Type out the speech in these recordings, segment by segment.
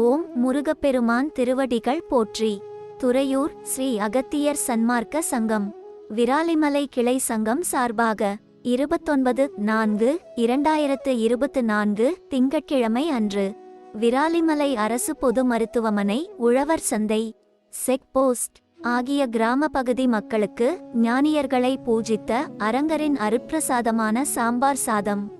ஓம் முருகப்பெருமான் திருவடிகள் போற்றி. துறையூர் ஸ்ரீ அகத்தியர் சன்மார்க்க சங்கம். விராலிமலை கிளை சங்கம் சார்பாக இருபத்தொன்பது நான்கு இரண்டாயிரத்து இருபத்து நான்கு திங்கட்கிழமை அன்று. விராலிமலை அரசு பொது மருத்துவமனை உழவர் சந்தை. செக் போஸ்ட் ஆகிய கிராம பகுதி மக்களுக்கு ஞானியர்களை பூஜித்த அரங்கரின் அருப்பிரசாதமான சாம்பார் சாதம்.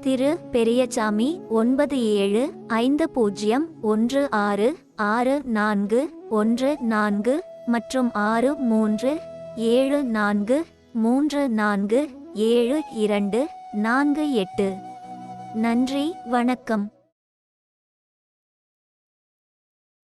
திரு பெரியசாமி ஒன்பது ஏழு ஐந்து பூஜ்ஜியம் ஒன்று ஆறு ஆறு நான்கு ஒன்று நான்கு மற்றும் ஆறு மூன்று ஏழு நான்கு மூன்று நான்கு ஏழு இரண்டு நான்கு எட்டு. நன்றி வணக்கம்.